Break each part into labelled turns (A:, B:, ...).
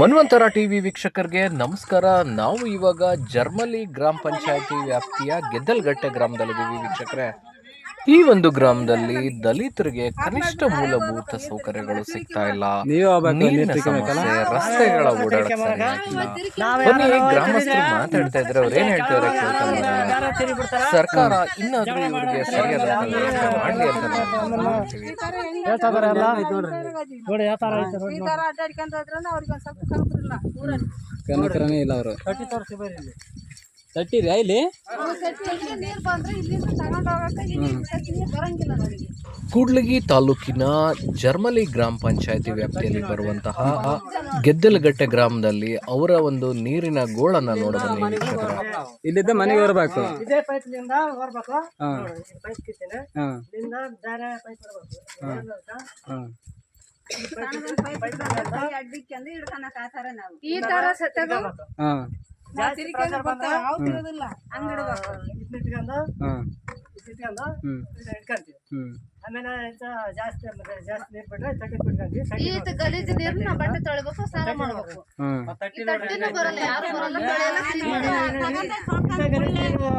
A: ಮನ್ವಂತರ TV ವೀಕ್ಷಕರಿಗೆ ನಮಸ್ಕಾರ. ನಾವು ಇವಾಗ ಜರ್ಮಲಿ ಗ್ರಾಮ ಪಂಚಾಯತಿ ವ್ಯಾಪ್ತಿಯ ಗೆದ್ದಲ್ಗಟ್ಟೆ ಗ್ರಾಮದಲ್ಲಿದ್ದೀವಿ ವೀಕ್ಷಕರೇ. ಈ ಒಂದು ಗ್ರಾಮದಲ್ಲಿ ದಲಿತರಿಗೆ ಕನಿಷ್ಠ ಮೂಲಭೂತ ಸೌಕರ್ಯಗಳು ಸಿಗ್ತಾ ಇಲ್ಲ ನೀರಿನ ಸಮಸ್ಯೆ ರಸ್ತೆಗಳ ಬನ್ನಿ ಗ್ರಾಮಸ್ಥರು ಮಾತಾಡ್ತಾ ಇದ್ರೆ ಅವ್ರು ಏನ್ ಹೇಳ್ತಾರೆ ಸರ್ಕಾರ ಇನ್ನಾದ್ರೂ ಇವರಿಗೆ ಸರಿಯಾದ ಮಾಡ್ಲಿ ಅಂತ
B: ಕನಕರನೇ ಇಲ್ಲ ಅವರು
C: ಕಟ್ಟಿ ತೋರಿಸಿ ಬರ್ರಿ ಇಲ್ಲಿ? ಇಲ್ಲಿಂದ ನಮಗೆ
A: ತಾಲೂಕಿನ ಜರ್ಮಲಿ ಗ್ರಾಮ ಪಂಚಾಯತಿ ವ್ಯಾಪ್ತಿಯಲ್ಲಿ ಬರುವಂತಹ ಗೆದ್ದಲಗಟ್ಟೆ ಗ್ರಾಮದಲ್ಲಿ ಅವರ ಒಂದು ನೀರಿನ ಗೋಳನ್ನ ನೋಡಬಹುದು ವೀಕ್ಷಕರೇ.
B: ಇಲ್ಲಿದ್ದ ಮನೆಗೆ ಬರಬೇಕು.
D: ಇದೇ ಪೈಪ್ಲಿಂದ ಬರ್ಬೇಕು.
B: ಹಾ.
D: ಪೈಪ್ ಕಿತ್ತೀನಿ
B: ಹಾ.
D: ಇಲ್ಲಿಂದ ಬೇರೆ ಪೈಪ್ ಬರ್ಬೇಕು.
B: ಹಾ.
C: ಈ ತರ ಸತ್ಯಾಗ
B: ಹಾ.
D: ಜಾಸ್ತಿ ಇಟ್ಕೊಂಡು ಇಟ್ಕೊಂಡು ಇಟ್ಕೊಂತೀವಿ.
B: ಹ್ಮ್.
D: ಆಮೇಲೆ ಜಾಸ್ತಿ ಜಾಸ್ತಿ ನೀರು ಬಿಟ್ರೆ ತಟ್ಟಿ ಬಿಟ್ಕೊಂತೀವಿ
C: ಈತ ಗಲೀಜು ನೀರ್ನ ಬಟ್ಟೆ ತೊಳಿಬೇಕು ಸ್ನಾನ ಮಾಡ್ಬೇಕು.
B: ಹ್ಮ್.
C: ಈ ತಟ್ಟಿನೂ ಬರಲ್ಲ ಯಾರು ಬರಲ್ಲ. ತೊಳೆಯಲ್ಲ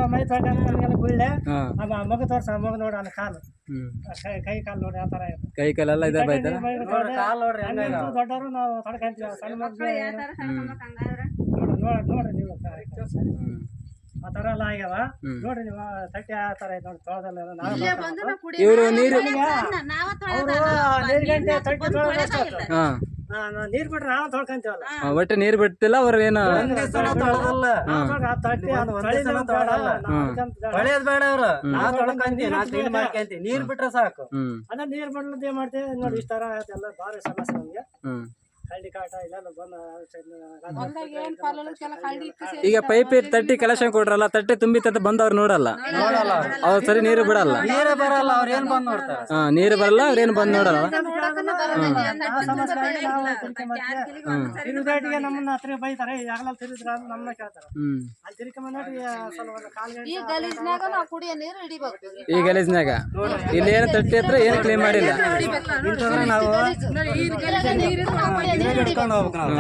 D: ಮೈ ತೊಗೊಂಡು ನಮಗೆಲ್ಲ ಗುಳ್ಳೆ.
B: ಹಾ.
D: ಆ ಮಗ ತೋರ್ಸ ಮಗ ನೋಡ ಅಲ್ಲಿ ಕಾಲು.
B: ಹ್ಮ್.
D: ಆ ಕೈ ಕೈ ಕಾಲು ನೋಡಿ ಆತರ ತರ
B: ಕೈ ಕಾಲೆಲ್ಲ ಇದೆ ಬೈತಾರ?
D: ಹಂಗಂತೂ ದೊಡ್ಡವರು ನಾವು ತಡ್ಕೊಂತೀವಿ ಸಣ್ಣ ನೋಡ್ರಿ ನೀವು
B: ಹ್ಮ್.
D: ಆ ತರ ಎಲ್ಲ ಆಗ್ಯಾವ.
B: ಹ್ಮ್.
D: ನೋಡ್ರಿ ನೀವು ತಟ್ಟೆ ಆ ತರ ಐತೆ ತೊಳೆದಲ್ಲ
B: ಇವರು ನೀರು
D: ನೀರ್ ತಟ್ಟೆ ತೊಳೆದಷ್ಟು ಬಿಟ್ರೆ ನಾವು ತೊಳ್ಕೊಂತೀವಲ್ಲ?
B: ಒಟ್ಟೆ ನೀರು ಬಿಟ್ಟಿಲ್ಲ ಅವ್ರ ಏನು
D: ತೊಳೆಯೋದು ಬೇಡ,
E: ಅವ್ರು. ನಾವ್ ತೊಳ್ಕೊಂತೀವಿ ನಾವ್ ಕ್ಲೀನ್ ಮಾಡ್ಕೊಂತೀವಿ. ನೀರ್ ಬಿಟ್ರೆ ಸಾಕು.
D: ಅದ ನೀರ್ ಬಿಡ್ಲದ್ದು ಏನ್ ಮಾಡ್ತೀವಿ? ನೋಡಿ ಇಷ್ಟ ಎಲ್ಲ ಭಾರಿ ಸಮಸ್ಯೆ ನಮ್ಗೆ.
B: ಈಗ ಪೈಪ್ ತಟ್ಟಿ ಕಲೆಕ್ಷನ್ ಕೊಡ್ರಲ್ಲ ತಟ್ಟೆ ತುಂಬಿತ್ತ ಬಂದವ್ರು ನೋಡಲ್ಲ. ಅವ್ರು ಸರಿ ನೀರು ಬಿಡಲ್ಲ.
E: ನೀರು ಬರಲ್ಲ ಅವ್ರ ಏನ್ ಬಂದ್ ನೋಡ್ತಾರ?
B: ಹಾ ನೀರು ಬರಲ್ಲ ಅವ್ರೇನು ಬಂದ್ ನೋಡಲ್ಲ.
D: ನಮ್ಮನ್ನ ಹತ್ರ ಬೈತಾರೆ ಯಾಗಲ ನಮ್ಮನ್ನ ಕೇಳ್ತಾರ. ಅಲ್ಲಿ
C: ಗಲೀಜ್ನಾಗ ನಾವು ಕುಡಿಯೋ ನೀರು ಹಿಡಿಬೇಕು.
B: ಈ ಗಲೀಜ್ನಾಗ? ಇಲ್ಲಿ ಏನು ತಟ್ಟಿ ಹತ್ರ ಏನು ಕ್ಲೀನ್ ಮಾಡಿಲ್ಲ?
E: ನಾವು
C: ಹಿಡ್ಕೊಂಡು
E: ಹೋಗ್ಬೇಕು ನಾವು.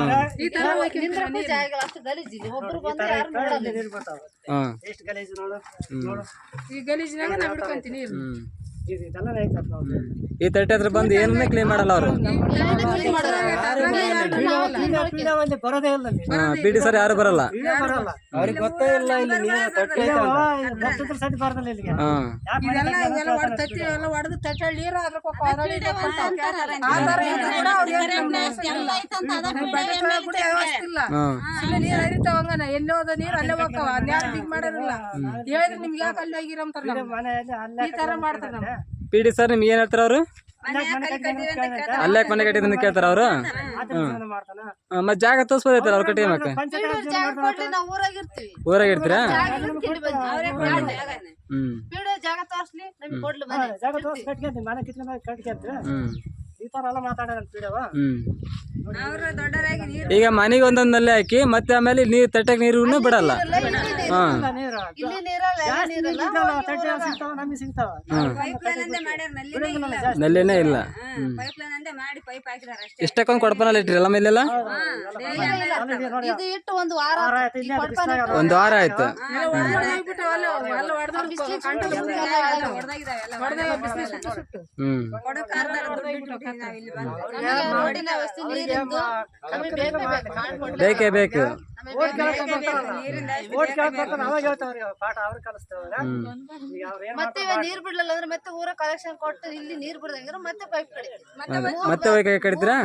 C: ನಿಂದ್ರಕ್ಕೂ ಜಾಗ ಇಲ್ಲ, ಅಷ್ಟು ಗಲೀಜ್. ಇಲ್ಲಿ ಒಬ್ರು ಯಾರು ನೋಡಲ್ಲ.
D: ನೀರು ಬರ್ತಾವ ಎಷ್ಟು ಗಲೀಜು ನೋಡು ನೋಡು.
C: ಈ ಗಲೀಜಿನಾಗ ನಾ ಹಿಡ್ಕೊಂತೀನಿ
B: ಈ ತಟ್ಟೆ ಹತ್ರ ಬಂದು ಏನನ್ನೇ ಕ್ಲೀನ್ ಮಾಡಲ್ಲ ಅವರು?
D: ಬರೋದೇ ಇಲ್ಲ
B: ಪಿ ಡಿ ಸರ್ ಯಾರು ಬರಲ್ಲ.
E: ಅವ್ರಿಗೆ ಗೊತ್ತೇ ಇಲ್ಲ ಇಲ್ಲಿ ನೀರು ತಟ್ಟೆ
C: ತಟ್ಟಲ್ಲಿ ನೀರು ಅಲ್ಲೇ ಹೋಗ್ತಾವ. ಅದ್ಯಾರು ಮಾಡಿರಲ್ಲ ಹೇಳಿದ್ರೆ ನಿಮ್ಗೆ ಯಾಕೆ ಅಲ್ಲಿ ಹೋಗಿರಂತಾರ
D: ಇಲ್ಲ,
C: ಈ ತರ ಮಾಡ್ತಾರ
B: ಪಿ ಡಿ ಸರ್ ನಿಮ್ಗೆ ಏನ್ ಹೇಳ್ತಾರ ಅವರು?
D: ಮನೆ ಕಟ್ಟಿ ಅಂತ ಕೇಳ್ತಾರೆ.
B: ಅಲ್ಲೇ ಮನೆ ಕಟ್ಟಿದ್ರೆ ಕೇಳ್ತಾರ ಅವರು? ಮತ್ ಜಾಗ ತೋರಿಸ್ಬೋದೈತಾರ ಅವ್ರ ಕಟ್ಟಿ ಮಕ್ಕ ಊರಾಗ ಇರ್ತೀರಾ?
C: ಜಾಗ
B: ಹ್ಮ್.
D: ಈ ತರ ಎಲ್ಲ ಪೀಡವ
B: ಈಗ ಮನೆಗೆ ಒಂದೊಂದ್ನಲ್ಲಿ ಹಾಕಿ ಮತ್ತೆ ಆಮೇಲೆ ನೀರು ತಟ್ಟೆಗೆ ನೀರು ಬಿಡಲ್ಲ ಹಾ.
D: ನೀರು ತಟ್ಟೆ ಸಿಗ್ತಾವ ನಮಗೆ ಸಿಗ್ತಾವ.
B: ನಲ್ಲಿನೇ ಇಲ್ಲ. ಹ್ಮ್.
C: ಮಾಡಿ ಪೈಪ್ ಹಾಕಿದಾರೆ
B: ಇಷ್ಟಕ್ಕೊಂದು ಕೊಡಪನಲ್ಲಿ ಇಟ್ರಿ ಎಲ್ಲ ಮೇಲೆಲ್ಲ?
C: ಇದು ಇಟ್ಟು ಒಂದು. ವಾರ
D: ಆಯ್ತು.
B: ಹ್ಮ್.
C: ಬೇಕೇ ಬೇಕು.
D: ಓಟ್ ಕೇಳಕ್ ಬರ್ತಾರಲ್ಲ. ಓಟ್ ಕೇಳಕ್ ಬರ್ತಾರ ಅವಾಗ ಹೇಳ್ತಾವ್ರಿ ಅವ್ರು ಪಾಠ ಅವ್ರು ಕಲಿಸ್ತೇವಲ್ಲ ಈಗ ಅವ್ರು ಏನ್
C: ಮತ್ತೆ ಇವಾಗ ನೀರ್ ಬಿಡ್ಲಿಲ್ಲ ಅಂದ್ರೆ ಮತ್ತೆ ಊರ ಕಲೆಕ್ಷನ್ ಕೊಟ್ಟು ಇಲ್ಲಿ ನೀರ್ ಬಿಡದಂಗಿದ್ರೆ ಮತ್ತೆ ಪೈಪ್ ಕಡಿ.
B: ಮತ್ತೆ ಹೋಗಿ ಕಡಿತೀರಾ?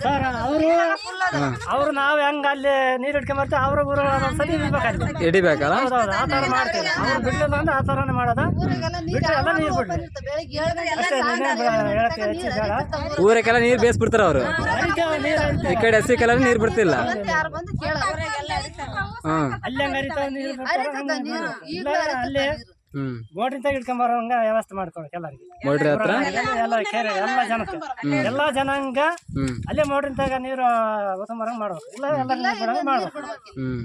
D: ಸರ್ ಅವರು ಅವ್ರು ನಾವ್ ಹೆಂಗ ಅಲ್ಲಿ ನೀರ್ ಇಟ್ಕೊಂಡ್ ಬರ್ತೀವಿ ಅವ್ರ ಊರ ಸರಿ ಇರ್ಬೇಕಲ್ಲಿ
B: ಹಿಡಿಬೇಕಲ್ಲ
D: ಹೌದೌದು ಆ ತರ ಮಾಡ್ತೀವಿ. ಅವ್ರು ಬಿಡ್ಲಿಲ್ಲ ಅಂದ್ರೆ ಆ ತರನೇ ಮಾಡೋದ? ಬಿಟ್ರೆ ಎಲ್ಲ ನೀರ್ ಬಿಡ್ಲಿ. ಅಷ್ಟೇ ಹೇಳಕ್ಕೆ ಹೆಚ್ಚು ಬೇಡ.
B: ಊರಕ್ಕೆಲ್ಲ ನೀರ್ ಬೇಯಿಸ್ಬಿಡ್ತಾರ ಅವರು. ಈ ಕಡೆ ಹಸಿ ಕಲರ್ ನೀರ್ ಬಿಡ್ತಿಲ್ಲ.
D: ಅಲ್ಲಿ ಬಿಡ್ತಾರ
B: ಹ್ಮ್
D: ಬೋಟಿಂದ ಇಟ್ಕೊಂಡ್ ಬರೋಂಗ ವ್ಯವಸ್ಥೆ ಮಾಡ್ಕೊಳಕ್ ಎಲ್ಲರಿಗೆ.
B: ಮೋಟ್ರಿ ಹತ್ರ?
D: ಎಲ್ಲ ಕೆರೆ ಎಲ್ಲ ಜನಕ್ಕೆ. ಎಲ್ಲಾ ಜನಾಂಗ
B: ಹ್ಮ್.
D: ಅಲ್ಲೇ ಮೋಟ್ರಿಂತಾಗ ನೀರು ಬರಂಗ್ ಮಾಡ್ಬೇಕು. ಇಲ್ಲ ಎಲ್ಲ ನೀರು ಬಿಡಂಗ್ ಮಾಡ್ಬೇಕು.
B: ಹ್ಮ್.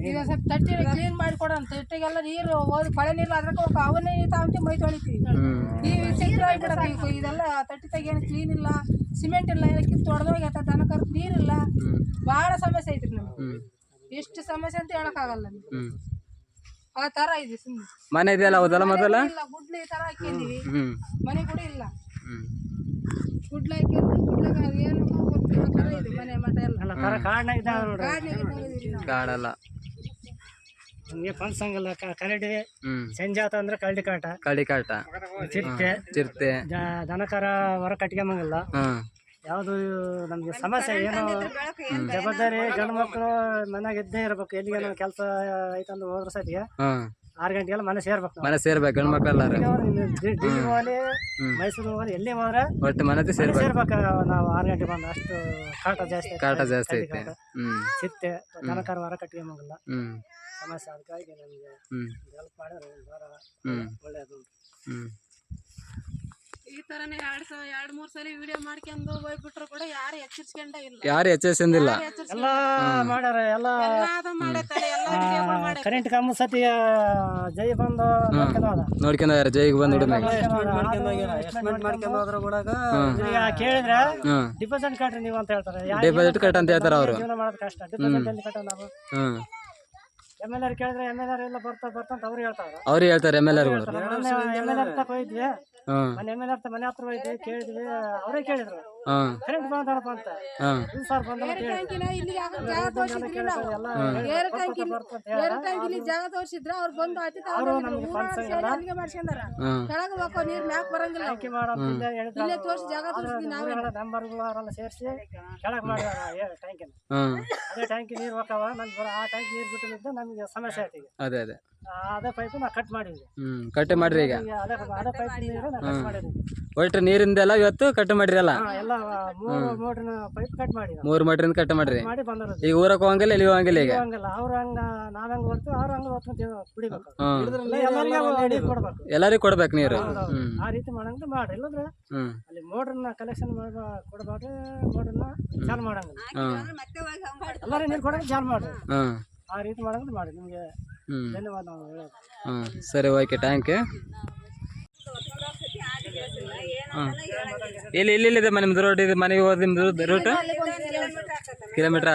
C: ಈಗ ಸ್ವಲ್ಪ ತಟ್ಟಿ ಕ್ಲೀನ್ ಮಾಡಿ ಕೊಡೋಣ ತಟ್ಟಿಗೆಲ್ಲ ನೀರು ಹೋಗಿ ಕೊಳೆ ನೀರು ಅದ್ರಾಗ ಹೋಗಿ ಅವನ್ನೇ ತಾವಂತಿ ಮೈ ತೊಳಿತೀವಿ. ಈ ಆಗ್ಬಿಡತ್ತೆ ಇದೆಲ್ಲ ತಟ್ಟಿ ಏನು ಕ್ಲೀನ್ ಇಲ್ಲ. ಸಿಮೆಂಟ್ ಇಲ್ಲ ಏನಕ್ಕೆ ತೊಡೆದೋಗ್ಯತ ದನ ಕರ್ಕ್ ನೀರಿಲ್ಲ. ಭಾಳ ಸಮಸ್ಯೆ ಐತ್ರಿ ನಮ್ಗೆ. ಎಷ್ಟು ಸಮಸ್ಯೆ ಅಂತ ಹೇಳಕ್ಕಾಗಲ್ಲ ನಮ್ಗೆ.
B: ಹ್ಮ್.
C: ಆ ತರ ಇದೆ ಸುಮ್ಮನೆ
B: ಮನೆ ಇದೆಯಲ್ಲ ಹೌದಲ್ಲ ಮೊದಲ?
C: ಇಲ್ಲ ಗುಡ್ಲಿ ತರ ಹಾಕಿದೀವಿ
B: ಹ್ಮ್
C: ಮನೆ ಕೂಡ ಇಲ್ಲ.
B: ಹ್ಮ್.
C: ಗುಡ್ಲ ಹಾಕಿದ್ರೆ ಗುಡ್ಲಾಗ ಏನು ಗೊತ್ತಿಲ್ಲ ತರ ಇದೆ ಮನೆ ಮಠ ಎಲ್ಲ.
D: ಅಲ್ಲ ಕರ ಕಾಡ್ನಾಗ ಇದ್ದಾವೆ ನೋಡ್ರಿ.
C: ಕಾಡ್ನಾಗ ಇದ್ದಾವೆ ನಾವು.
B: ಕಾಡಲ್ಲ.
D: ನಮಗೆ ಪನ್ಸಂಗಲ್ಲ ಕರಡಿ.
B: ಹ್ಮ್.
D: ಸಂಜೆ ಆತ ಅಂದ್ರೆ ಕಳ್ಳಿ ಕಾಟ.
B: ಕಳ್ಳಿ ಕಾಟ.
D: ಚಿರತೆ.
B: ಚಿರತೆ.
D: ದನಕರ ಹೊರ ಕಟ್ಕೊಂಬಂಗಿಲ್ಲ ಯಾವುದು ನಮಗೆ ಸಮಸ್ಯೆ ಏನು ಜವಾಬ್ದಾರಿ ಗಂಡು ಮಕ್ಕಳು ಮನ್ಯಾಗ ಇದ್ದೇ ಇರ್ಬೇಕು ಎಲ್ಲಿಗೆ ಕೆಲಸ ಐತಂದು ಹೋದ್ರ
B: ಸತಿ
D: ಆರು ಗಂಟೆಗೆಲ್ಲ ಮನೆ ಸೇರ್ಬೇಕು
B: ಮನೆ ಸೇರ್ಬೇಕು ಗಂಡು ಮಕ್ಕಳೆಲ್ಲಾರು
D: ಡಿಗ್ರಿ ಹೋಗಲಿ ಮೈಸೂರು ಹೋಗಲಿ ಎಲ್ಲಿ ಹೋದ್ರೆ
B: ಒಟ್ಟು ಮನೆ ಸೇರ್ಬೇಕು.
D: ಸೇರ್ಬೇಕು ನಾವು ಆರು ಗಂಟೆ ಬಂದು. ಅಷ್ಟು ಕಾಟ ಜಾಸ್ತಿ
B: ಕಾಟ ಜಾಸ್ತಿ ಐತೆ.
D: ಸಿಕ್ತೆ
B: ಹ್ಮ್.
D: ವಾರ ಕಟ್ಟಿಗೆ ಕಟ್ಕೊಂಬಂಗಿಲ್ಲ ಸಮಸ್ಯೆ ಅದಕ್ಕಾಗಿ ನಮಗೆ ಹೆಲ್ಪ್ ಮಾಡಿದ್ರೆ ಒಳ್ಳೆಯದು
F: ಎರಡ್ ಸಲ ಎರಡ್ ಮೂರ್ ಸಲ ವಿಡಿಯೋ ಮಾಡ್ಕೊಂಡು ಹೋಗ್ಬಿಟ್ರು ಕೂಡ ಯಾರು ಎಚ್ಚರಿಸ್ಕೊಂಡೇ ಇಲ್ಲ.
B: ಯಾರು ಎಚ್ಚರಿಸಿಂದಿಲ್ಲ
D: ಎಲ್ಲ ಮಾಡ್ಯಾರ ಎಲ್ಲ
F: ಎಲ್ಲಾದ ಎಲ್ಲ ವಿಡಿಯೋಗಳು
D: ಕರೆಂಟ್ ಕಮ್ಮಿ ಸತಿ ಜೈ ಬಂದು
B: ನೋಡ್ಕೊಂಡ್ರೆ ಜೈಗ್ ಬಂದ್
D: ಕೇಳಿದ್ರೆ ಡಿಪಾಸಿಟ್ ಕಟ್ರಿ ನೀವು ಅಂತ ಹೇಳ್ತಾರೆ. ಯಾ-
B: ಡಿಪಾಸಿಟ್ ಕಟ್ ಅಂತ ಹೇಳ್ತಾರೆ ಅವರು.
D: ಜೀವನ ಮಾಡೋದು ಕಷ್ಟ. ಡಿಪಾಸಿಟ್ ಎಲ್ಲಿ ಕಟ್ಟ ನಾವು?
B: ಹ್ಮ್.
D: ಎಂ ಎಲ್ ಆರ್ ಕೇಳಿದ್ರೆ ಎಂ ಎಲ್ ಆರ್ ಎಲ್ಲ ಬರ್ತಾ ಬರ್ತಾ ಅಂತ ಅವ್ರು ಹೇಳ್ತಾರೆ.
B: ಅವ್ರು ಹೇಳ್ತಾರೆ M L R
D: M L R ತಕ ಹೋಯ್ದ್ವಿ.
B: ಹ್ಮ್
D: ಮನೆ ಎಂ ಅರ್ಥ ಮನೆ ಹತ್ರ ಹೋಯ್ತು ಕೇಳಿದ್ವಿ ಅವರೇ ಕೇಳಿದ್ರು. ಕರೆಂಟ್ ಬಂದಪ್ಪ ಅಂತ. ಇಲ್ಲ ಸರ್ ಬಂದ
C: ಜಾಗ ತೋರಿಸಿದ್ರಿ ಅವ್ರು ಬಂದು
D: ಇಲ್ಲ.
C: ಅಲ್ಲಿಗೆ ಮಾಡ್ಸ್ಕೊಂಡಾರ ಕೆಳಗೆ ಹೋಗೋ ನೀರ್ ಮ್ಯಾಕ್ ಬರಂಗಿಲ್ಲ
D: ಟ್ಯಾಂಕಿ ಮಾಡೋ ಅಂತ ಇಲ್ಲೇ ಹೇಳಿದ್ರು.
C: ಇಲ್ಲೇ ತೋರಿಸಿ ಜಾಗ ತೋರಿಸಿದ್ವಿ ನಾವೇ.
D: ನಂಬರ್ಗಳು ಅವರೆಲ್ಲ ಸೇರಿಸಿ ಕೆಳಗೆ ಮಾಡ್ಯಾರ ಟ್ಯಾಂಕಿನ ಅದೇ ಟ್ಯಾಂಕಿ ನೀರ್ ಹೋಗವ ನಮ್ಗೆ ಬರೋ ಆ ಟ್ಯಾಂಕ್ ನೀರ್ ಬಿಟ್ಟಿದ್ದು ನಮ್ಗೆ ಸಮಸ್ಯೆ ಆಯ್ತು
B: ಅದೇ ಅದೇ.
D: ಅದೇ ಪೈಪ್ ನಾ ಕಟ್ ಮಾಡಿದ್ವಿ.
B: ಹ್ಮ್ ಕಟ್ ಮಾಡ್ರಿ ಈಗ.
D: ಈಗ ಅದೇ ಅದೇ ಪೈಪ್ ನೀರು ನಾ ಕಟ್ ಮಾಡಿದ್ವಿ.
B: ಒಟ್ಟು ನೀರಿಂದೆಲ್ಲ ಇವತ್ತು ಕಟ್ ಮಾಡಿರಲ್ಲ ಅಲ್ಲ?
D: ಹಾ, ಎಲ್ಲ ಮೂರು ಮೋಟ್ರಿನ ಪೈಪ್ ಕಟ್ ಮಾಡಿ ಮೂರು
B: ಮೂರ್ ಮಟ್ರಿಂದ ಕಟ್ ಮಾಡ್ರಿ.
D: ಮಾಡಿ ಬಂದರು
B: ಈಗ ಊರಕ್ಕೆ ಹೋಗಂಗಿಲ್ಲ ಇಲ್ಲಿ ಹೋಗಂಗಿಲ್ಲ ಈಗ?
D: ಹಂಗಲ್ಲ ಅವ್ರು ಹಂಗ ನಾವ್ ಹೆಂಗ್ ಬರ್ತೀವಿ ಅವ್ರು ಹಂಗ ಹೊತ್ಕೊಂತ ಕುಡಿಬೇಕು.
B: ಹ್ಮ್.
D: ಎಲ್ಲರಿಗೂ ನೀರು ಕೊಡ್ಬೇಕು.
B: ಎಲ್ಲರಿಗೂ ಕೊಡ್ಬೇಕು ನೀರು. ಹ್ಮ್.
D: ಆ ರೀತಿ ಮಾಡಂಗ ಮಾಡ್ರಿ. ಇಲ್ಲಂದ್ರೆ
B: ಹ್ಮ್.
D: ಅಲ್ಲಿ ಮೋಟ್ರನ್ನ ಕಲೆಕ್ಷನ್ ಮಾಡಿ ಕೊಡ್ಬಾರ್ದು ಮೋಟ್ರನ್ನ ಚಾಲು ಮಾಡಂಗಿಲ್ಲ.
B: ಹ್ಮ್.
D: ಎಲ್ಲರೂ ನೀರು ಕೊಡಂಗ ಚಾಲು ಮಾಡ್ರಿ.
B: ಹ್ಮ್.
D: ಆ ರೀತಿ ಮಾಡಿ ನಿಮಗೆ
B: ಹ್ಮ್.
D: ಧನ್ಯವಾದ ನಾವು ಹೇಳೋದು.
B: ಹ್ಮ್ ಸರಿ ಓಕೆ ಟ್ಯಾಂಕ್ ಇಲ್ಲಿ ಇಲ್ಲಿ ಇಲ್ಲಿದೆ ಮನೆ ನಿಮ್ದು ರೋಡ್ ಇದೆ? ಮನೆಗೆ ಹೋದ ನಿಮ್ದು ರೂಟ್ ಕಿಲೋಮೀಟರ್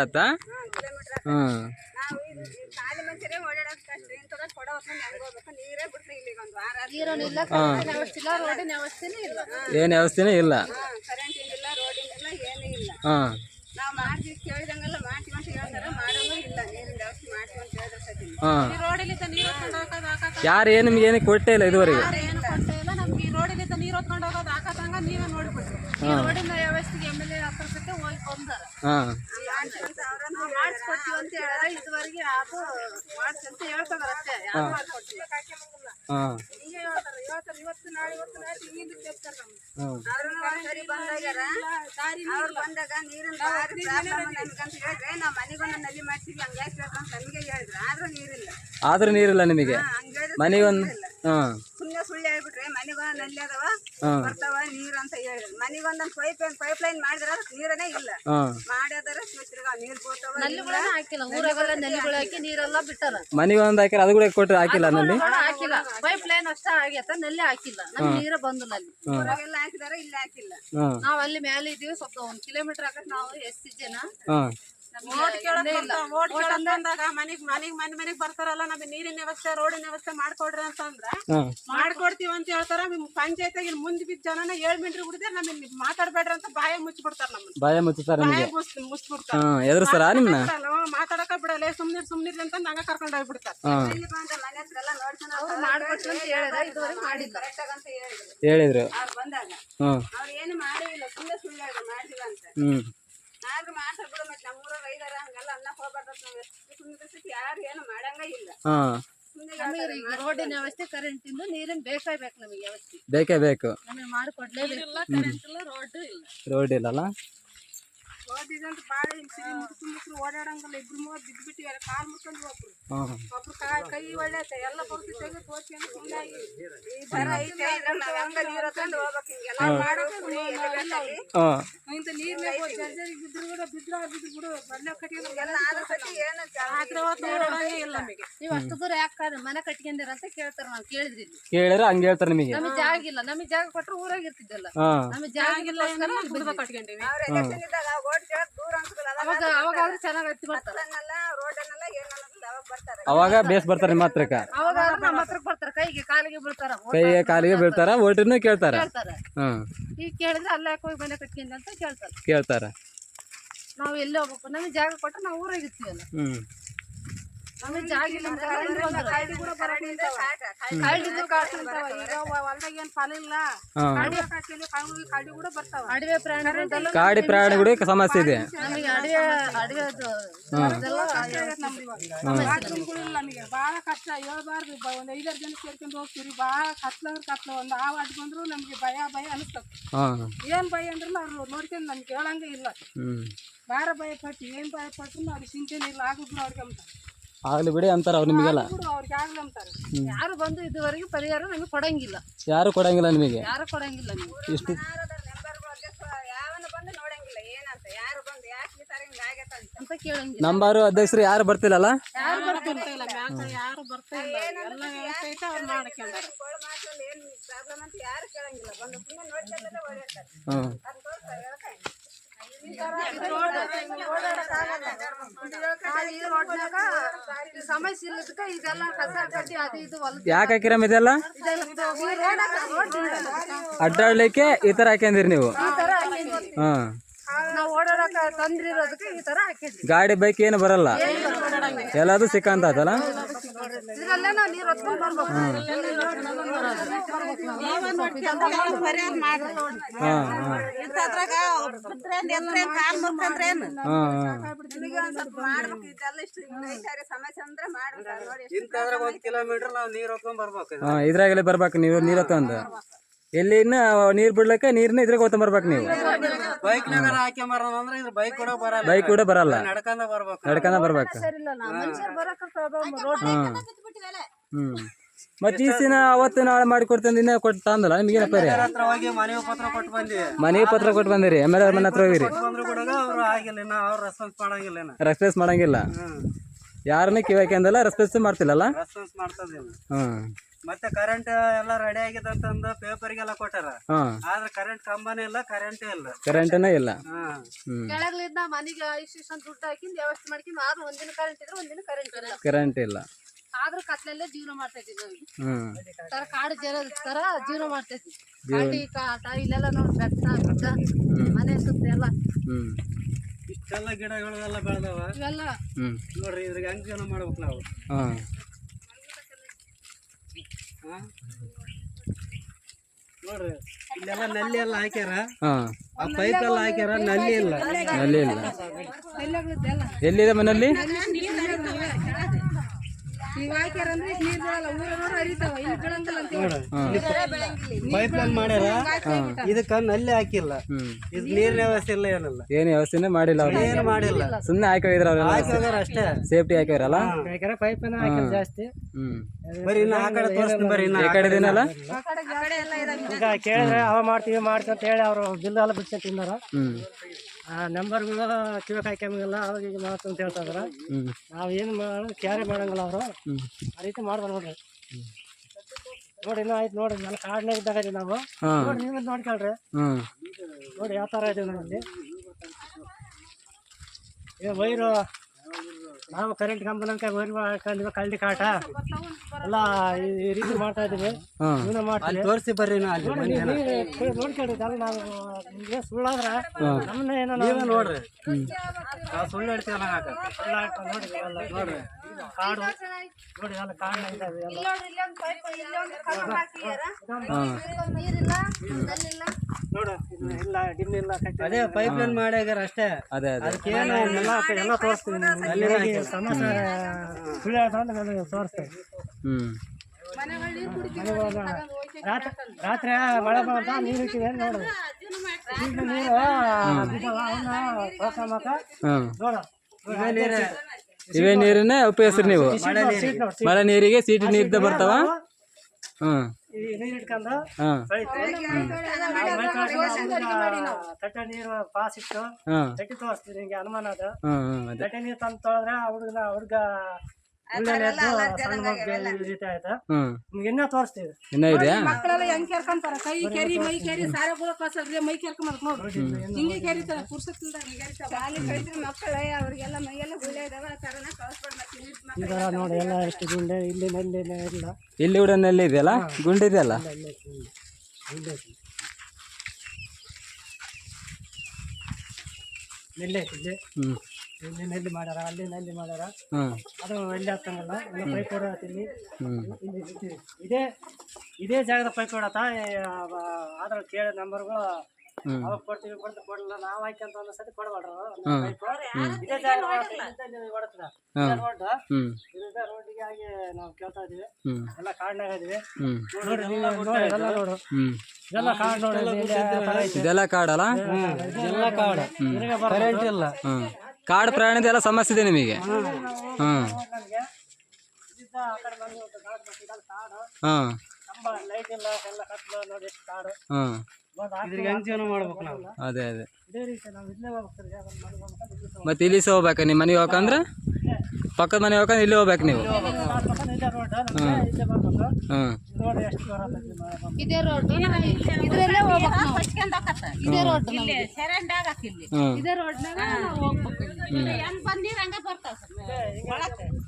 C: ವ್ಯವಸ್ಥೆನೇ ಇಲ್ಲ.
B: ಏನ್ ವ್ಯವಸ್ಥೆನೇ ಇಲ್ಲ?
F: ಕರೆಂಟ್ ಇಲ್ಲ ರೋಡ್ ಇಲ್ಲ ಏನೂ ಇಲ್ಲ.
B: ಹಾ
F: ನಾವು ಮಾಡ್ತೀವಿ ಕೇಳಿದಂಗೆಲ್ಲ ಮಾಡ್ತೀವಿ ಅಂತ ಹೇಳ್ತಾರೆ ಮಾಡೋಂಗೂ ಇಲ್ಲ ನೀರಿನ ವ್ಯವಸ್ಥೆ ಮಾಡ್ತೀವಿ ಅಂತ ಹೇಳಿದ್ರೆ ಸತಿ
B: ಹಾ.
F: ರೋಡಿಲಿಂದ ನೀರು ಹೊತ್ಕೊಂಡು ಹೋಗೋದು ಹಾಕತ್ತ
B: ಯಾರು ಏನು ನಿಮ್ಗೆ ಏನಕ್ಕೆ ಕೊಟ್ಟೇ ಇಲ್ಲ ಇದುವರೆಗೆ?
F: ಏನು ಕೊಡ್ತಾ ಇಲ್ಲ. ನಮ್ಗೆ ಈ ನೀರು ಹೊತ್ಕೊಂಡು ಹೋಗೋದು ಹಾಕದಂಗ ನೀವೇ ನೋಡ್ಬಿಟ್ರಿ. ಈ ರೋಡಿನ ವ್ಯವಸ್ಥೆಗೆ ಎಂ ಎಲ್ ಎ ಹತ್ರ ಸತಿ ಹೋಗಿ ಬಂದಾರ.
B: ಹಾ.
F: ಮಾಡಿಸ್ಕೊಡ್ತೀವಿ ಅಂತ ಹೇಳಿದ್ರೆ ಇದುವರೆಗೆ ಅದು ಮಾಡಿಸಿ ಅಂತ ಹೇಳ್ತದಾರ ಅಷ್ಟೇ. ಯಾರು ಮಾಡ್ಕೊಡ್ತಿಲ್ಲ.
B: ಹಾ
F: ಹಿಂಗೆ ಹೇಳ್ತಾರೆ ಹೇಳ್ತಾರೆ ಇವತ್ತು ನಾಳೆ ಇವತ್ತು ನಾಳೆ ಹಿಂಗಿಂದ ಕೇಳ್ತಾರೆ ನಮ್ಗೆ
B: ಹ್ಮ್
F: ಸರಿ ಬಂದಾಗ್ಯಾರ ಅವ್ರು ಬಂದಾಗ ನೀರಿನ ಭಾರಿ ಪ್ರಾಬ್ಲಮ್ ನಮ್ಗಂತ ಹೇಳಿದ್ರೆ ನಾವು ಮನೆಗೊಂದು ನಲ್ಲಿ ಮಾಡ್ತೀವಿ ಹಂಗಾಗಿ ಅಂತ ನಮಗೆ ಹೇಳಿದ್ರು. ಆದ್ರೂ ನೀರಿಲ್ಲ.
B: ಆದ್ರೂ ನೀರಿಲ್ಲ ನಿಮಗೆ? ಮನೆಗೊಂದು ಹಾ.
F: ಸುಳ್ಳು ಹೇಳ್ಬಿಟ್ರೆ ಬಂದ್ನಲ್ಲಿ ಅದಾವ ಬರ್ತಾವ ನೀರ್ ಅಂತ ಹೇಳಿದ್ರು. ಬಂದ್ ಪೈಪ್ ಪೈಪ್ ಲೈನ್ ಮಾಡಿದ್ರ ಅದಕ್ಕೆ ನೀರನೇ ಇಲ್ಲ.
B: ಮಾಡಿದರ
F: ಮಾಡ್ಯಾದಾರ ತಿರ್ಗಾ ನೀರು ಬೋತಾವ
C: ನಲ್ಲಿಗಳನ್ನ ಹಾಕಿಲ್ಲ ಊರಾಗೆಲ್ಲ ನಲ್ಲಿಗಳು ಹಾಕಿ ನೀರೆಲ್ಲ ಬಿಟ್ಟಾರ.
B: ಮನೆಗೆ ಒಂದು ಹಾಕಿರ ಅದು ಕೂಡ ಹಾಕಿಲ್ಲ ನಲ್ಲಿ?
C: ಹಾಕಿಲ್ಲ. ಪೈಪ್ ಲೈನ್ ಅಷ್ಟ ಆಗ್ಯತ ನಲ್ಲಿ ಹಾಕಿಲ್ಲ. ನಮ್ ನೀರ ಬಂದು ನಲ್ಲಿ.
F: ಊರಾಗೆಲ್ಲ ಹಾಕಿದಾರ ಇಲ್ಲಿ ಹಾಕಿಲ್ಲ.
C: ನಾವ್ ಅಲ್ಲಿ ಮೇಲೆ ಇದೀವಿ ಸ್ವಲ್ಪ ಒಂದ್ ಕಿಲೋಮೀಟರ್ ಆಗತ್ ನಾವು ಎಷ್ಟು ಜನ
B: ಹಾ.
F: ಓಟ್ ಕೇಳಕ್ ಓಟ್ ಕೇಳಕ್ ಬಂದಾಗ ಮನಿಗ್ ಮನಿಗ್ ಮನೆ ಮನಿಗ್ ಬರ್ತಾರಲ್ಲ ನಮಗೆ ನೀರಿನ ವ್ಯವಸ್ಥೆ ರೋಡಿನ ವ್ಯವಸ್ಥೆ ಮಾಡ್ಕೊಡ್ರಿ ಅಂತಂದ್ರ ಮಾಡ್ಕೊಡ್ತೀವಿ ಅಂತ ಹೇಳ್ತಾರ ಇಲ್ಲಿ ಮುಂದೆ ಬಿದ್ದ ಜನನ ಏಳ್ ಮೀಟ್ರ್ ಬಿಡಿದ್ರೆ ನಮಗೆ ಮಾತಾಡ್ಬೇಡ್ರಿ ಅಂತ ಬಾಯ ಮುಚ್ಚಿಬಿಡ್ತಾರ ನಮ್ಮನ್ನ.
B: ಬಾಯ ಮುಚ್ಚುತ್ತಾರೆ
F: ಬಾಯ
B: ನಿಮಗೆ
F: ಮುಚ್ಚಿ ಮುಚ್ಚಿಬಿಡ್ತಾರ
B: ಹಾ ಎದುರಿಸ್ತಾರ ನಿಮ್ನ?
F: ಮಾತಾಡಕ ಬಿಡಲ್ಲ ಸುಮ್ನಿರ್ ಸುಮ್ನಿರ್ ಅಂತ ನಂಗ ಕರ್ಕೊಂಡ್ ಹೋಗ್ಬಿಡ್ತಾರ.
B: ಹಾ.
F: ಅವ್ರು ಮಾಡ್ಕೊಟ್ರು ಅಂತ ಹೇಳಿದ್ರೆ ಇದುವರೆಗೆ ಮಾಡಿಲ್ಲ. ಅಂತ ಹೇಳಿದ್ರು.
B: ಹೇಳಿದ್ರು
F: ಅವ್ರು ಬಂದಾಗ
B: ಹ್ಮ್.
F: ಅವ್ರು ಏನು ಮಾಡಿಲ್ಲ ಸುಮ್ಮನೆ ಸುಳ್ಳು ಮಾಡಿಲ್ಲ ಅಂತ.
B: ಹ್ಮ್.
C: ರೋಡಿನ ವ್ಯವಸ್ಥೆ ಕರೆಂಟ್ ಇಂದ ನೀರಿನ ಬೇಕಾ ಬೇಕು ನಮಗೆ ವ್ಯವಸ್ಥೆ
B: ಬೇಕೇ ಬೇಕು.
C: ನಮಗೆ ಮಾಡಿಕೊಡ್ಲೇಬೇಕು. ಕರೆಂಟ್ ಇಲ್ಲ ರೋಡ್ ಇಲ್ಲ.
B: ರೋಡ್ ಇಲ್ಲಲ್ಲ?
C: ಓದಿದಂತ ಬಾಳ ಸಿರಿ ಮುಟ್ಟು ಮುಟ್ರು ಓಡಾಡಂಗಲ್ಲ. ಇಬ್ರು ಮೂವ ಬಿದ್ದು ಬಿಟ್ಟಿವಿ ಕಾಲ್ ಮುಟ್ಕೊಂಡು ಒಬ್ರು.
B: ಹಾಂ.
C: ಒಬ್ರು ಕೈ ಕೈ ಒಳ್ಳೆ ಎಲ್ಲ ಬರ್ತಿ ತೆಗೆದು ತೋರ್ಸ್ಕೊಂಡು ಸುಮ್ಮನಾಗಿ
F: ಈ ತರ ಐತೆ ಇದ್ರೆ ನಾವ್ ಹಂಗ ನೀರ್ ಹತ್ಕೊಂಡು ಹೋಗ್ಬೇಕು ಹಿಂಗೆಲ್ಲ ಮಾಡೋದು
B: ಹಾಂ.
C: ಇಂಥ ನೀರ್ನಾಗ ಜರ್ಜರಿಗೆ ಬಿದ್ರು ಕೂಡ ಬಿದ್ರ ಬಿದ್ರು ಬಿಡು ಮನೆ ಕಟ್ಟಿಗೆ
F: ಎಲ್ಲ ಆದ ಸತಿ ಏನು
C: ಇಲ್ಲ. ನಮಗೆ.
G: ನೀವು ಅಷ್ಟು ದೂರ ಯಾಕೆ ಮನೆ ಕಟ್ಕೊಂಡಿರ ಅಂತ ಕೇಳ್ತಾರ ನಾವು ಕೇಳಿದ್ರಿ.
B: ಕೇಳಿದ್ರೆ ಹಂಗೆ ಹೇಳ್ತಾರೆ ನಿಮಗೆ.
G: ನಮಗೆ ಜಾಗ ಇಲ್ಲ. ನಮಗೆ ಜಾಗ ಕೊಟ್ಟರು ಊರಾಗ ಇರ್ತಿದ್ದಲ್ಲ.
B: ಹಾಂ.
G: ನಮಗೆ ಜಾಗ ಇಲ್ಲ
C: ಕಟ್ಕೊಂಡಿವಿ.
G: ಅವಾಗ ಅವಾಗ ಆದ್ರೆ ಚೆನ್ನಾಗಿ ಹತ್ತಿ
F: ಏನ್ ಅವಾಗ ಬರ್ತಾರೆ.
B: ಅವಾಗ ಬೇಸ್ ಬರ್ತಾರೆ ನಿಮ್ಮ ಹತ್ರಕ್ಕೆ.
G: ಅವಾಗ ಆದ್ರೆ ನಮ್ಮ ಹತ್ರಕ್ಕೆ ಬರ್ತಾರೆ. ಕೈಗೆ ಕಾಲಿಗೆ ಬೀಳ್ತಾರ.
B: ಕೈಗೆ ಕಾಲಿಗೆ ಬೀಳ್ತಾರ ಓಟ್ರನ್ನು ಕೇಳ್ತಾರ.
G: ಕೇಳ್ತಾರೆ.
B: ಹಾಂ
G: ಈಗ ಕೇಳಿದ್ರೆ ಅಲ್ಲೇ ಯಾಕೆ ಹೋಗಿ ಮನೆ ಕಟ್ಕೊಂಡಿ ಅಂತ ಕೇಳ್ತಾರೆ.
B: ಕೇಳ್ತಾರ.
G: ನಾವು ಎಲ್ಲಿ ಹೋಗ್ಬೇಕು? ನಮಗೆ ಜಾಗ ಕೊಟ್ರೆ ನಾವು ಊರಾಗಿರ್ತೀವಲ್ಲ
B: ಹ್ಮ್.
G: ನಮಗೆ ಜಾಗ ಇಲ್ಲ ಅಂತ
C: ಕೂಡ. ಈಗ ಹೊಲ್ದಾಗ ಏನ್ ಫಲ ಇಲ್ಲ.
B: ಹಾಂ.
C: ಕಾಡಿ ಹಾಕಿಲಿ ಕಾಂಗಿ ಕಾಡಿ ಕೂಡ ಬರ್ತಾವ.
G: ಅಡವೆ
B: ಕಾಡಿ ಪ್ರಾಣಿಗಳು ಸಮಸ್ಯೆ ಇದೆ.
G: ನಮಗೆ ಅಡವೆ ಅಡವೆ
C: ಇಲ್ಲ ನಮಗೆ. ಭಾಳ ಕಷ್ಟ. ಹೇಳ್ಬಾರ್ದು. ಒಂದ ಐದಾರು ಜನ ಸೇರ್ಕೊಂಡು ಹೋಗ್ತೀವಿ ಭಾಳ ಕತ್ಲ ಅಂದ್ರೆ ಕತ್ಲ ಒಂದ್ ಹಾವು ಅಡ್ ಬಂದ್ರು ನಮ್ಗೆ ಭಯ ಭಯ ಅನಿಸ್ತದ ಏನ್ ಭಯ ಅಂದ್ರೆ ಅವ್ರು ನೋಡ್ಕೊಂಡು ನಮ್ಗೆ ಹೇಳಂಗೆ ಇಲ್ಲ. ಬಾರ ಭಯ ಪಟ್ಟು ಏನ್ ಭಯ ಪಟ್ಟು ಅವ್ರಿಗೆ ಚಿಂತೆ ಇಲ್ಲ. ಆಗುದ್ರು ಅವ್ರಿಗೆ ಅಂತಾರೆ
B: ಆಗಲಿ ಬಿಡಿ ಅಂತಾರೆ ಅವ್ರು ನಿಮಗೆಲ್ಲ.
C: ಬಿಡು ಅವ್ರಿಗೆ ಆಗ್ಲಿ ಅಂತಾರೆ.
G: ಯಾರು ಬಂದು ಇದುವರೆಗೂ ಪರಿಹಾರ ನಮಗೆ ಕೊಡಂಗಿಲ್ಲ.
B: ಯಾರು ಕೊಡಂಗಿಲ್ಲ ನಿಮಗೆ?
G: ಯಾರು ಕೊಡಂಗಿಲ್ಲ ನೀವು.
B: ಇಷ್ಟು
F: ನಂಬರು ಅಧ್ಯಕ್ಷ ಬಂದು ನೋಡಂಗಿಲ್ಲ ಏನಂತ ಯಾರು ಬಂದು ಯಾಕೆ ಈ ತರ ಹಿಂಗ ಆಗೈತೆ ಅಂತ
G: ಅಂತ ಕೇಳಂಗಿಲ್ಲ.
B: ನಂಬಾರು ಅಧ್ಯಕ್ಷರು ಯಾರು ಬರ್ತಿಲ್ಲಲ್ಲ?
G: ಯಾರು ಬರ್ತಿಲ್ಲ
C: ಯಾರು ಬರ್ತಾ ಇಲ್ಲ ಎಲ್ಲ ವ್ಯವಸ್ಥೆ ಐತೆ ಅವ್ರು ಮಾಡ್ಕೊಂಡಾರ
F: ಕೋಳ
G: ಸಮಸ್ಯೆ ಇಲ್ಲದಕ್ಕೆ ಇದೆಲ್ಲ? ಕಸ ಕಡ್ಡಿ ಅದು ಇದು ಹೊಲದ
B: ಯಾಕೆ ಹಾಕಿರಮ್ಮ ಇದೆಲ್ಲ ಅಡ್ಡಾಡ್ಲಿಕ್ಕೆ ಈ ತರ ಹಾಕ್ಯಂದಿರಿ. ನೀವು ಹಾಂ.
G: ನಾವು ಓಡಾಡಕ ತೊಂದ್ರೆ ಈ ತರ ಹಾಕಿದ್ವಿ.
B: ಗಾಡಿ ಬೈಕ್ ಏನು ಬರಲ್ಲ. ಎಲ್ಲಾದ್ರೂ ಸಿಕ್ಕಂತ ಆತಲ್ಲ
G: ಇದ್ರಲ್ಲೇ ನಾವು ನೀರು ಹೊತ್ಕೊಂಡ್ ಬರ್ಬೇಕು.
B: ಹಾಂ ಹಾಂ ಹಾಂ. ಹಾಂ
F: ನಿಮಗೆ ಒಂದ್ ಸ್ವಲ್ಪ ಮಾಡ್ಬೇಕು ಇದೆಲ್ಲ ಇಷ್ಟು ಹಿಂಗ್ ಸಮಸ್ಯೆ ಅಂದ್ರೆ ಮಾಡ್ಬೇಕು ನೋಡಿ ಎಷ್ಟು
E: ಇಂತಾದ್ರಾಗ ಒಂದ್ ಕಿಲೋಮೀಟರ್ ನಾವ್ ನೀರ್ ಹೊತ್ಕೊಂಡ್ ಬರ್ಬೇಕು.
B: ಹಾಂ ಇದ್ರಾಗಲೇ ಬರ್ಬೇಕು ನೀವು ನೀರು ಹೊತ್ತಂದು ಎಲ್ಲಿನ ನೀರು ಬಿಡ್ಲಕ್ಕ ನೀರನ್ನ ಇದ್ರಾಗ ಹೊತ್ತ ಬರ್ಬೇಕು ನೀವು.
E: ಬೈಕ್ ಅಂದ್ರೆ ಇದ್ರ ಬೈಕ್ ಕೂಡ ಬರಲ್ಲ.
B: ಬೈಕ್ ಕೂಡ ಬರಲ್ಲ.
E: ನಡ್ಕೊಂಡ ಬರ್ಬೇಕು.
B: ಮತ್ತೆ ಈ ದಿನ ಅವತ್ತು ನಾಳೆ ಮಾಡಿ ಕೊಡ್ತೇನೆ ಇನ್ನ ಕೊಟ್ಟು ತಂದಲ್ಲ
E: ನಿಮ್ಗೆ ಏನಪ್ಪರಿ ಮನವಿ ಪತ್ರ ಕೊಟ್ಟು
B: ಮನೆ ಪತ್ರ ಕೊಟ್ಟು ಬಂದಿರಿ ಎಂ ಎಲ್ ಮನೆ ಹತ್ರ ಹೋಗಿರಿ.
E: ಬಂದ್ರು ಕೂಡ ಅವ್ರು ಇನ್ನ ಅವ್ರು ರೆಸ್ಪಾನ್ಸ್ ಮಾಡಂಗಿಲ್ಲ ಹ್ಮ್.
B: ಯಾರನ್ನ ಕಿವಾಕ್ಯಂದಲ್ಲ ರೆಸ್ಪಾನ್ಸ್ ಮಾಡ್ತಿಲ್ಲಲ್ಲ?
E: ರೆಸ್ಪಾನ್ಸ್ ಮಾಡ್ತದಿಲ್ಲ
B: ಹಾಂ
E: ಮತ್ತೆ ಕರೆಂಟ್ ಎಲ್ಲ ರೆಡಿ ಆಗಿದೆ ಅಂತಂದು ಪೇಪರಿಗೆಲ್ಲ ಕೊಟ್ಟಾರ. ಆದ್ರೆ ಕರೆಂಟ್ ಕಂಬನೇ ಇಲ್ಲ ಕರೆಂಟ್ ಇಲ್ಲ.
B: ಕರೆಂಟನೇ ಇಲ್ಲ.
G: ಕೆಳಗ್ಲಿಂದ ಮನೆಗೆ ಇಷ್ಟು ದುಡ್ಡು ಹಾಕಿಂದ ವ್ಯವಸ್ಥೆ ಮಾಡ್ಕೊಂಡು ಆದ್ರೂ ಒಂದಿನ ಕರೆಂಟ್ ಇದ್ರೆ ಒಂದಿನ ಕರೆಂಟ್ ಇಲ್ಲ.
B: ಕರೆಂಟ್ ಇಲ್ಲ.
G: ಆದ್ರೂ ಕತ್ಲಲ್ಲೇ ಜೀವನ ಮಾಡ್ತಾ ಇದ್ವಿ ನಾವು. ತರ ಕಾಡು ಜನ ತರ ಜೀವನ ಮಾಡ್ತಾ ಕಾಡಿ ಕಾಟಿ ಇಲ್ಲೆಲ್ಲ ನೋಡಿ ಬೆಟ್ಟ ಗುಡ್ಡ ಮನೆ ಸುತ್ತ ಎಲ್ಲ.
E: ಇಷ್ಟೆಲ್ಲ ಗಿಡಗಳೆಲ್ಲ ಬೆಳೆದವ.
G: ಇವೆಲ್ಲ.
E: ನೋಡ್ರಿ ಇದ್ರಿಗೆ ಹೆಂಗ್ ಜೀವನ ಮಾಡ್ಬೇಕು ನಾವು? ನೋಡ್ರಿ ಇಲ್ಲೆಲ್ಲ ನಲ್ಲಿ ಎಲ್ಲ ಹಾಕ್ಯಾರ?
B: ಹಾಂ.
E: ಆ ಪೈಪ್ ಎಲ್ಲ ಹಾಕ್ಯಾರ ನಲ್ಲಿ ಇಲ್ಲ.
B: ನಲ್ಲಿ ಇಲ್ಲ. ಎಲ್ಲಿದೆ ಮನೆಯಲ್ಲಿ?
C: ಈಗ ಹಾಕ್ಯಾರಂದ್ರೆ ನೀರ್ ಬೀಳಲ್ಲ ಹರಿತಾವ. ಇಲ್ಲಿ ಬೀಳಂಗಿಲ್ಲ ಅಂತ ಹೇಳಿ.
E: ಪೈಪ್ ಲೈನ್ ಮಾಡ್ಯಾರ. ಇದಕ್ಕ ನಲ್ಲಿ ಹಾಕಿಲ್ಲ. ಇದು ನೀರಿನ ವ್ಯವಸ್ಥೆ ಇಲ್ಲ ಏನಿಲ್ಲ.
B: ಏನು ವ್ಯವಸ್ಥೆನೇ ಮಾಡಿಲ್ಲ ಅವ್ರು.
E: ಏನು ಮಾಡಿಲ್ಲ.
B: ಸುಮ್ಮನೆ ಹಾಕಿದ್ರ ಅವರೆಲ್ಲ
E: ಹಾಕಿ ಹೋಗ್ಯಾರ ಅಷ್ಟೇ.
B: ಸೇಫ್ಟಿ ಹಾಕಿರಲ್ಲ
D: ಯಾಕಂದ್ರೆ ಹಾಕಿದ್ ಜಾಸ್ತಿ.
E: ಬರೀ ಇನ್ನ ಆ ಕಡೆ ತೋರಿಸ್ತೀನಿ ಬರೀ ಇನ್ನ
B: ಈ ಕಡೆ ದಿನಲ್ಲ
D: ಈಗ ಕೇಳಿದ್ರೆ ಅವ ಮಾಡ್ತೀವಿ ಮಾಡ್ತೀವಿ ಅಂತ ಹೇಳಿ ಅವರು ಬಿಲ್ ಎಲ್ಲ ಬಿಡ್ಸಿ ತಿಂದಾರ. ಆ ನಂಬರ್ಗಳು ಕಿವಕ್ ಹಾಕ್ಯಂಗಿಲ್ಲ ಅವಾಗ ಈಗ ಮಾತು ಅಂತ ಹೇಳ್ತಾ
B: ಇದ್ದಾರೆ
D: ನಾವು ಏನು ಮಾಡೋದು ಕ್ಯಾರಿ ಮಾಡಂಗಿಲ್ಲ ಅವರು. ಆ ರೀತಿ ಮಾಡ್ದ ನೋಡ್ರಿ. ನೋಡಿ ಇನ್ನೂ ಆಯ್ತು ನೋಡ್ರಿ ನನ್ನ ಕಾಡ್ನಾಗ ಇದ್ದಾಗ ಇದೀವಿ ನಾವು. ನೋಡಿ ನೀವು ನೋಡ್ಕೊಳ್ರಿ ನೋಡಿ ಯಾವ ಥರ ಇದೀವಿ ನೋಡಿ ಏ ವೈರು ನಾವು ಕರೆಂಟ್ ಕಂಬನಂಕ ಕಳ್ಳಿ ಕಾಟ. ಎಲ್ಲ ಈ ರೀತಿ ಮಾಡ್ತಾ
E: ಇದ್ದೀವಿ. ತೋರಿಸಿ ಬರ್ರಿ ನೋಡ್ಕೊಳ್ಳಿ ಅಲ್ಲಿ
D: ನೋಡಿ ನೀವು ನಿಮಗೆ ಸುಳ್ಳಾದ್ರ ನಮ್ಮನ್ನ ಏನೋ
E: ನೀವೇ ನೋಡ್ರಿ. ನಾವು ಸುಳ್ಳು ಹೇಳ್ತೀವಿ
D: ನೋಡಿ ನೋಡ್ರಿ. ಕಾಡು. ನೋಡಿ ಎಲ್ಲ ಕಾಡು ಇದ್ದಾವೆ ಎಲ್ಲ. ನೋಡು ಇದು ಇಲ್ಲ ಡಿಮ್ ಇಲ್ಲ ಕಟ್ಟಿ
E: ಅದೇ ಪೈಪ್ ಲೈನ್ ಮಾಡ್ಯಾಗಾರ ಅಷ್ಟೇ.
B: ಅದೇ ಅದೇ.
E: ಅದಕ್ಕೇನು
D: ಎಲ್ಲ ಎಲ್ಲ ತೋರಿಸ್ತೀವಿ ನಿಮ್ಗೆ. ಹೇಗೆ ಸಮಸ್ಯೆ ಸುಳ್ಳು ಹೇಳ್ತಾ ಅಂತ ನನಗೆ ತೋರಿಸ್ತೀವಿ
B: ಹ್ಞೂ
C: ಮನೆಗಳು ನೀರ್ ಕುಡಿತೀವಿ
D: ರಾತ್ರಿ ರಾತ್ರಿ ಮಳೆ ಬಂತ ನೀರು ಇಟ್ಟಿದೆ ನೋಡು? ಈಗ ನೀರು ಬಿದ್ದಾವ, ಅವನ್ನ ಬಳಸ್ಕೊಂಬಕ
B: ಹ್ಮ್.
D: ನೋಡು.
B: ಇವೇ ನೀರನ್ನೇ ಉಪಯೋಗಿಸ್ರಿ ನೀವು.
D: ಸೀಟ್ ನೋಡಿ
B: ಮಳೆ ನೀರಿಗೆ ಸೀಟಿ ನೀರ್ದ ಬರ್ತಾವ? ಹ್ಮ್.
D: ನೀರು ಇಟ್ಕೊಂಡು ತಟ್ಟೆ ನೀರು ಪಾಸ್ ಇಟ್ಟು
B: ಹ್ಮ್
D: ತಟ್ಟಿ ತೋರಿಸ್ತೀವಿ ನಿಂಗೆ ಅನುಮಾನ ಅದೇ. ತಟ್ಟೆ ನೀರು ತಂದು ತೊಳೆದ್ರೆ ಹುಡುಗನ ಹುಡುಗ ಉಳ್ಳೆಲೆ ಎದ್ದು ಸಣ್ಣ ಮಗ್ಗೆ ಈ ರೀತಿ ಆಯ್ತು ನಿಮ್ಗೆ ಇನ್ನೂ ತೋರಿಸ್ತೀವಿ.
B: ಇನ್ನ ಇದೆಯಾ?
C: ಮಕ್ಕಳೆಲ್ಲ ಹೆಂಗ್ ಕೇರ್ಕೊಂತಾರ? ಕೈ ಕೆರಿ ಮೈ ಕೆರಿ ಸಾರೆ ಕಳ್ಸಲ್ರಿ ಮೈ ಕೇರ್ಕೊಂಬರ್ ನೋಡ್ರಿ ಹಿಂಗೆ ಕೆರಿತಾರ ಪುರ್ಸತ್ತಿಲ್ದ
F: ಶಾಲೆ ಕಳಿದ್ರೆ ಮಕ್ಕಳು ಅವ್ರಿಗೆಲ್ಲ ಮೈಯೆಲ್ಲ ಗುಳ್ಳೆ ಇದಾವೆ ಆ ಥರನ ಕಳಿಸ್ಬಿಡ್ ಮತ್ತೆ ನೀಟ್ ಮಕ್ಕಳು
D: ಈ ಥರ ನೋಡಿ ಎಲ್ಲ ಎಷ್ಟು ಗುಂಡೆ ಇಲ್ಲಿ ನಲ್ಲಿ ಇಲ್ಲ
B: ಇಲ್ಲಿ ಕೂಡ ನೆಲ್ಲಿ ಇದೆಯಲ್ಲ? ಗುಂಡಿ ಇದೆಯಲ್ಲ?
D: ನೆಲ್ಲಿ ಇಲ್ಲಿ.
B: ಹ್ಮ್.
D: ಇಲ್ಲಿ ನೆಲ್ಲಿ ಮಾಡ್ಯಾರ ಅಲ್ಲಿ ನೆಲ್ಲಿ ಮಾಡ್ಯಾರ ಅದು ಎಲ್ಲಿ ಆಗ್ತಂಗಲ್ಲ ಇಲ್ಲ ಪೈಪ್ ಇದೆ ಇಲ್ಲಿ ಇದೇ ಇದೇ ಜಾಗದ ಪೈಪ್ ಹೊಡತ ಆದ್ರೆ ಕೇಳ ನಂಬರ್ಗಳು. ಅವಾಗ ಕೊಡ್ತೀವಿ ಕೊಡ್ತೀವಿ ಕೊಡಲ್ಲ ನಾವು ಹಾಕ್ಯಂತ ಒಂದ್ ಸತಿ ಕೊಡಬೇಡ್ರ ಪೈಪ್ ಇದೇ ಜಾಗ. ರೋಡ್
B: ಹ್ಮ್.
D: ಇದೇ ರೋಡಿಗೆ ಆಗಿ ನಾವು ಕೇಳ್ತಾ ಇದೀವಿ ಎಲ್ಲ ಕಾಡ್ನಾಗ ಇದೀವಿ. ನೋಡಿ ಎಲ್ಲ ನೋಡು ಇದೆಲ್ಲ ಕಾಡ್ ನೋಡಿ
B: ಕಾಡಲ್ಲ?
D: ಇದೆಲ್ಲ ಕಾಡು. ಕರೆಂಟ್ ಇಲ್ಲ.
B: ಕಾಡು ಪ್ರಾಣಿದ ಎಲ್ಲ ಸಮಸ್ಯೆ ಇದೆ ನಿಮಗೆ?
D: ಮಾಡ್ಬೇಕು ನಾವು.
B: ಅದೇ ಅದೇ. ಮತ್ತೆ ಇಲ್ಲಿ ಸಹ ಹೋಗ್ಬೇಕಾ? ನಿಮ್ಮ ಮನೆಗೆ ಹೋಗಂದ್ರೆ ಪಕ್ಕದ ಮನೆ ಹೋಗಂದ್ರೆ ಇಲ್ಲಿ ಹೋಗ್ಬೇಕು ನೀವು.
D: ರೋಡ್.
G: ಇದೇ ಹೋಗ್ಬೇಕು.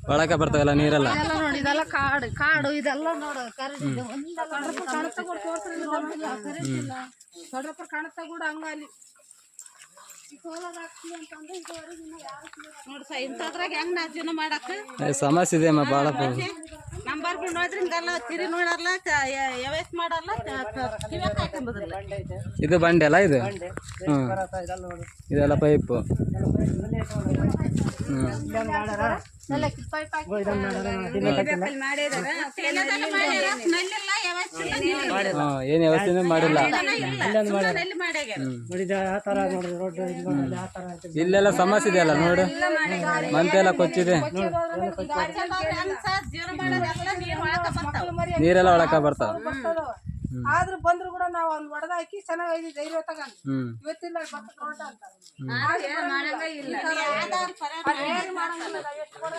B: ಒಳಕ್ಕೆ. ಬರ್ತಾವಲ್ಲ ನೀರೆಲ್ಲ?
G: ಇದೆಲ್ಲ ನೋಡಿ ಇದೆಲ್ಲ ಕಾಡು ಕಾಡು ಇದೆಲ್ಲ ನೋಡು. ಕರೆಂಟ್ ಇದೆ ಒಂದೆಲ್ಲ.
C: ಕಾಣುತ್ತಾ. ಕೂಡ ತೋರ್ಸ್ರಿ ಕರೆಂಟ್ ಇಲ್ಲ ದೊಡ್ಡಪ್ಪ ಕಾಣುತ್ತಾ ಕೂಡ ಹಂಗ ಅಲ್ಲಿ
F: ನೋಡ್ಸ ಇಂಥದ್ರಾಗ ಹೆಂಗ್ ನಾ ಜೀವನ ಮಾಡಕ್
B: ಏ, ಸಮಸ್ಯೆ ಇದೆ ಅಮ್ಮ ಭಾಳ
F: ಹಿಂಗೆಲ್ಲ ತಿರಿ ನೋಡಲ್ಲ ಮಾಡಲ್ಲ
B: ಇದು ಬಂಡೆ ಅಲ್ಲ ಇದು?
D: ಇದೆಲ್ಲ
B: ಪೈಪು.
F: ವ್ಯವಸ್ಥೆ
B: ಏನು ವ್ಯವಸ್ಥೆನೂ ಮಾಡಿಲ್ಲ. ಇಲ್ಲೆಲ್ಲ ಸಮಸ್ಯೆ ಇದೆಯಲ್ಲ ನೋಡು. ಮಂತೆಲ್ಲ ಕೊಚ್ಚಿದೆ. ನೀರೆಲ್ಲ ಒಳಕ ಬರ್ತಾವ.
C: ಆದ್ರೂ ಬಂದ್ರು ಕೂಡ ನಾವು ಒಂದ್ ಒಡೆದ ಹಾಕಿ ಚೆನ್ನಾಗಿ ಧೈರ್ಯ ತಗೊಂಡು
B: ಇವತ್ತಿನ
C: ಇವತ್ತಿಲ್ಲ ಬತ್ತ ನೋಟ ಅಂತ.
F: ಮಾಡಂಗ ಇಲ್ಲ.
C: ಅದ್ ಏನ್ ಮಾಡಂಗಿಲ್ಲ, ನಾವ್ ಎಷ್ಟ್ ಕೊಡ